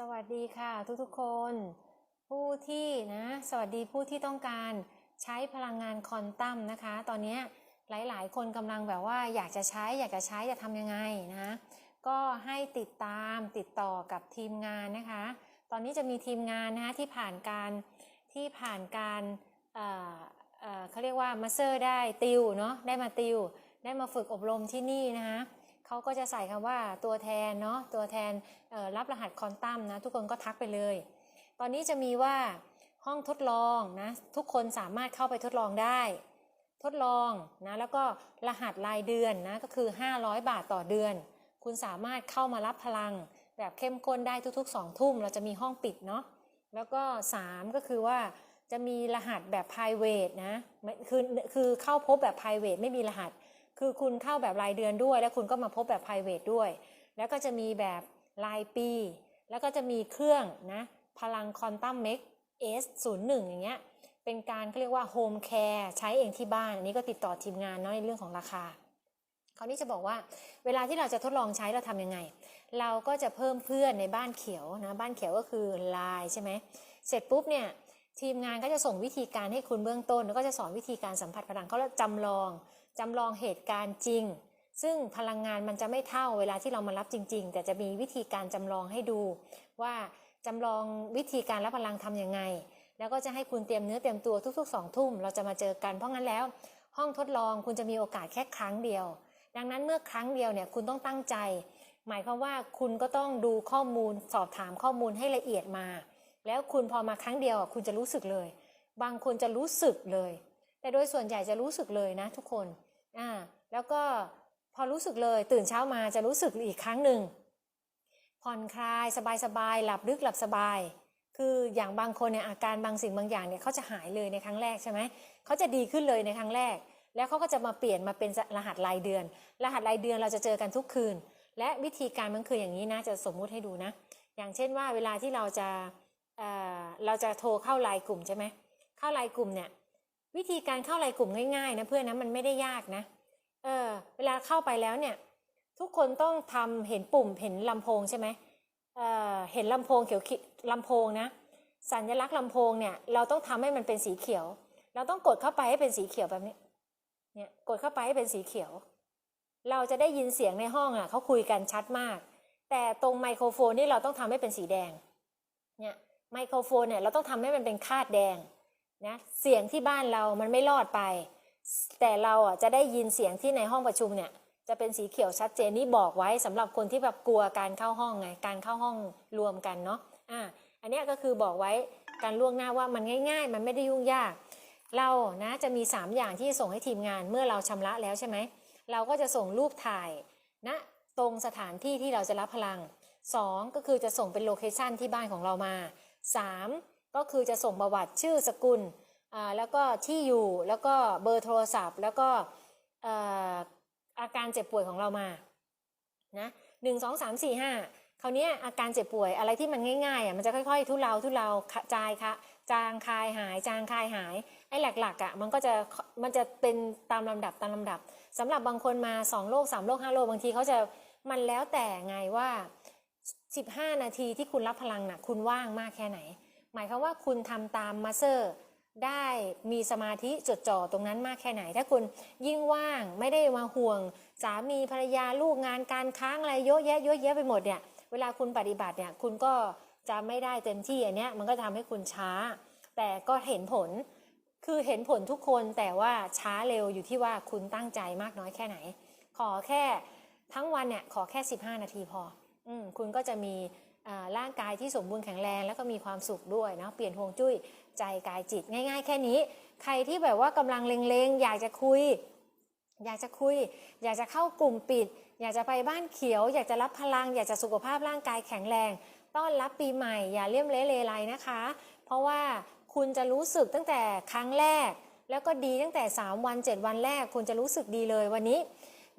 สวัสดีค่ะทุกๆคน ผู้ที่นะสวัสดีผู้ที่ต้องการใช้พลังงานควอนตัมนะคะ ตอนนี้หลายๆ คนกำลังแบบว่าอยากจะใช้อยากจะใช้จะทำยังไงนะก็ให้ติดตามติดต่อกับทีมงานนะคะ ตอนนี้จะมีทีมงานนะคะที่ผ่านการที่ผ่านการเอ่อเอ่อเขาเรียกว่ามาเตอร์ได้ติวเนาะได้มาติว ได้มาฝึกอบรมที่นี่นะคะ เขาก็จะใส่คำว่าตัวแทนเนาะตัวแทนรับรหัสคอนตัมนะทุกคนก็ทักไปเลย ตอนนี้จะมีว่าห้องทดลองนะทุกคนสามารถเข้าไปทดลองได้ ทดลองนะแล้วก็รหัสรายเดือนนะก็คือ 500 บาทต่อเดือน คุณสามารถเข้ามารับพลัง แบบเข้มข้นได้ทุกๆ 2 ทุ่ม เราจะมีห้องปิดเนาะแล้วก็ 3 ก็คือว่าจะมีรหัสแบบ private นะคือคือเข้าพบแบบ private ไม่มีรหัส คือคุณเข้าแบบรายเดือนด้วย แล้วคุณก็มาพบแบบ private ด้วย แล้วก็จะมีแบบรายปี แล้วก็จะมีเครื่องนะพลัง Quantum Mech S01 อย่างเงี้ยเป็นการเขาเรียกว่า Home Care ใช้เองที่บ้าน อันนี้ก็ติดต่อทีมงานเนาะในเรื่องของราคาคราวนี้จะบอกว่าเวลาที่เราจะทดลองใช้เราทำยังไง เราก็จะเพิ่มเพื่อนในบ้านเขียวนะบ้านเขียวก็คือไลน์ใช่ไหมเสร็จปุ๊บเนี่ยทีมงานก็จะส่งวิธีการให้คุณเบื้องต้น แล้วก็จะสอนวิธีการสัมผัสพลังเขาจะจำลอง จำลองเหตุการณ์จริง ซึ่งพลังงานมันจะไม่เท่าเวลาที่เรามารับจริง ๆ แต่จะมีวิธีการจำลองให้ดู ว่าจำลองวิธีการรับพลังทำยังไง แล้วก็จะให้คุณเตรียมเนื้อเตรียมตัวทุกๆสองทุ่มเราจะมาเจอกันเพราะงั้นแล้ว ห้องทดลองคุณจะมีโอกาสแค่ครั้งเดียว ดังนั้นเมื่อครั้งเดียวเนี่ยคุณต้องตั้งใจ หมายความว่าคุณก็ต้องดูข้อมูลสอบถามข้อมูลให้ละเอียดมา แล้วคุณพอมาครั้งเดียวอะคุณจะรู้สึกเลย บางคนจะรู้สึกเลย แต่โดยส่วนใหญ่จะรู้สึกเลยนะทุกคนอ่าแล้วก็พอรู้สึกเลยตื่นเช้ามาจะรู้สึกอีกครั้งหนึ่งผ่อนคลายสบายๆหลับลึกหลับสบาย คืออย่างบางคนเนี่ยอาการบางสิ่งบางอย่างเนี่ยเขาจะหายเลยในครั้งแรกใช่ไหมเขาจะดีขึ้นเลยในครั้งแรก แล้วเขาก็จะมาเปลี่ยนมาเป็นรหัสรายเดือน รหัสรายเดือนเราจะเจอกันทุกคืน และวิธีการมันคืออย่างนี้นะจะสมมุติให้ดูนะ อย่างเช่นว่าเวลาที่เราจะเเราจะโทรเข้าไลน์กลุ่มใช่ไหมเข้าไลน์กลุ่มเนี่ย วิธีการเข้าไลน์กลุ่มง่ายๆนะเพื่อนนะมันไม่ได้ยากนะ เออ เวลาเข้าไปแล้วเนี่ย ทุกคนต้องทำเห็นปุ่มเห็นลำโพงใช่ไหมเออเห็นลำโพงเขียวขีลำโพงนะ สัญลักษณ์ลำโพงเนี่ย เราต้องทำให้มันเป็นสีเขียว เราต้องกดเข้าไปให้เป็นสีเขียวแบบนี้ เนี่ยกดเข้าไปให้เป็นสีเขียว เราจะได้ยินเสียงในห้องอะเขาคุยกันชัดมาก แต่ตรงไมโครโฟนนี่เราต้องทำให้เป็นสีแดง เนี่ยไมโครโฟนเนี่ยเราต้องทำให้มันเป็นคาดแดง นะเสียงที่บ้านเรามันไม่รอดไป แต่เราอะจะได้ยินเสียงที่ในห้องประชุมเนี่ยจะเป็นสีเขียวชัดเจนนี่บอกไว้สำหรับคนที่แบบกลัวการเข้าห้องไงการเข้าห้องรวมกันเนาะอะอันนี้ก็คือบอกไว้การล่วงหน้าว่ามันง่าย ๆ มันไม่ได้ยุ่งยาก เรานะจะมี 3 อย่างที่ส่งให้ทีมงานเมื่อเราชำระแล้วใช่ไหมเราก็จะส่งรูปถ่ายณนะตรงสถานที่ที่เราจะรับพลัง 2 ก็คือจะส่งเป็นโลเคชันที่บ้านของเรามา 3 ก็คือจะส่งประวัติชื่อสกุลอ่าแล้วก็ที่อยู่แล้วก็เบอร์โทรศัพท์ แล้วก็เอ่ออาการเจ็บป่วยของเรามานะหนึ่งสองสามสี่ห้าคราวนี้อาการเจ็บป่วยอะไรที่มันง่ายๆอะมันจะค่อยๆ ทุเลาทุเลาจายค่ะจางคายหาย จางคายหายไอ้หลักๆอะมันก็จะมันจะเป็นตามลำดับตามลำดับสำหรับบางคนมา 2โรค3โรค5โรคบางทีเขาจะมันแล้วแต่ไงว่า 15 นาทีที่คุณรับพลังน่ะคุณว่างมากแค่ไหน หมายความว่าคุณทำตามมาสเซอร์ได้มีสมาธิจดจ่อตรงนั้นมากแค่ไหน ถ้าคุณยิ่งว่างไม่ได้มาห่วง สามีภรรยาลูกงานการค้างอะไรเยอะแยะเยอะแยะไปหมดเนี่ยเวลาคุณปฏิบัติเนี่ยคุณก็จะไม่ได้เต็มที่อันเนี้ยมันก็ทำให้คุณช้า แต่ก็เห็นผลคือเห็นผลทุกคนแต่ว่าช้าเร็วอยู่ที่ว่าคุณตั้งใจมากน้อยแค่ไหน ขอแค่ทั้งวันเนี่ยขอแค่ 15 นาทีพอ อืมคุณก็จะมี ร่างกายที่สมบูรณ์แข็งแรงแล้วก็มีความสุขด้วยเนาะเปลี่ยนฮวงจุ้ยใจกายจิตง่าย ๆ แค่นี้ ใครที่แบบว่ากำลังเลงๆ อยากจะคุย อยากจะคุย อยากจะเข้ากลุ่มปิด อยากจะไปบ้านเขียว อยากจะรับพลัง อยากจะสุขภาพร่างกายแข็งแรง ต้อนรับปีใหม่ อย่าเลี่ยมเละเลไรนะคะ เพราะว่าคุณจะรู้สึกตั้งแต่ครั้งแรก แล้วก็ดีตั้งแต่ 3 วัน 7 วันแรก คุณจะรู้สึกดีเลยวันนี้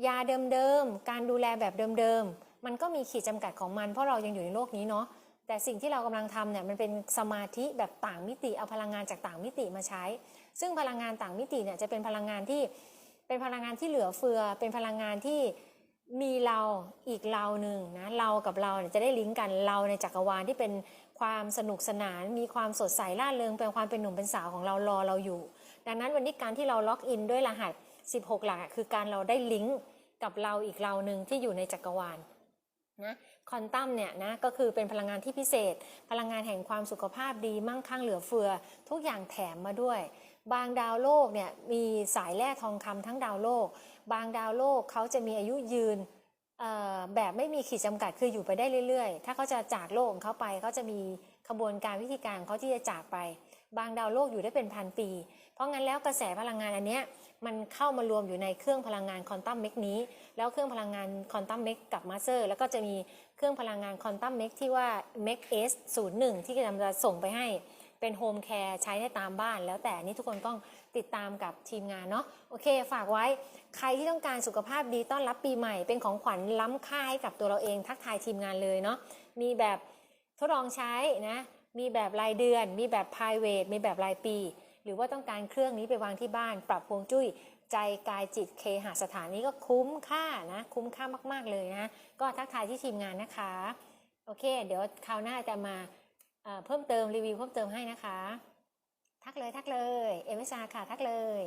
ยาเดิมๆการดูแลแบบเดิมๆ มันก็มีขีดจำกัดของมัน เพราะเรายังอยู่ในโลกนี้เนาะแต่สิ่งที่เรากำลังทำเนี่ยมันเป็นสมาธิแบบต่างมิติเอาพลังงานจากต่างมิติมาใช้ ซึ่งพลังงานต่างมิติเนี่ยจะเป็นพลังงานที่เป็นพลังงานที่เหลือเฟือ เป็นพลังงานที่มีเราอีกเราหนึ่งนะเรากับเราเนี่ยจะได้ลิงก์กันเราในจักรวาลที่เป็นความสนุกสนาน มีความสดใสร่าเริงเป็นความเป็นหนุ่มเป็นสาวของเรารอเราอยู่ ดังนั้นวันนี้การที่เราล็อกอินด้วยรหัส 16 หลักคือการเราได้ลิงก์กับเราอีกเราหนึ่งที่อยู่ในจักรวาล นะคอนตัมเนี่ยนะก็คือเป็นพลังงานที่พิเศษ พลังงานแห่งความสุขภาพดีมั่งคั่งเหลือเฟือ ทุกอย่างแถมมาด้วย บางดาวโลกเนี่ยมีสายแร่ทองคำทั้งดาวโลก บางดาวโลกเขาจะมีอายุยืนแบบไม่มีขีดจำกัดคืออยู่ไปได้เรื่อยๆ ถ้าเขาจะจากโลกของเขาไปเขาจะมีขบวนการวิธีการเขาที่จะจากไป บางดาวโลกอยู่ได้เป็นพันปี เพราะงั้นแล้วกระแสพลังงานอันเนี้ยมันเข้ามารวมอยู่ในเครื่องพลังงานคอนตัมเมกนี้ แล้วเครื่องพลังงานคอนตัมเมกกับมาสเตอร์แล้วก็จะมีเครื่องพลังงานคอนตัมเมกที่ว่าเมก S 0 1ที่กำลังจะส่งไปให้เป็นโฮมแคร์ใช้ได้ตามบ้าน แล้วแต่นนี่ทุกคนต้องติดตามกับทีมงานเนาะโอเค ฝากไว้ใครที่ต้องการสุขภาพดีต้อนรับปีใหม่ เป็นของขวัญล้ำค่าให้กับตัวเราเองทักทายทีมงานเลยเนาะมีแบบทดลองใช้นะ มีแบบรายเดือน มีแบบ private มีแบบรายปี หรือว่าต้องการเครื่องนี้ไปวางที่บ้าน ปรับพวงจุ้ยใจกายจิตเคหสถานนี้ก็คุ้มค่านะ คุ้มค่ามาก ๆ เลยนะ ก็ทักทายที่ทีมงานนะคะ โอเค เดี๋ยวคราวหน้าจะมาเอ่อเพิ่มเติมรีวิวเพิ่มเติมให้นะคะ ทักเลยทักเลย เอเมซาค่ะทักเลย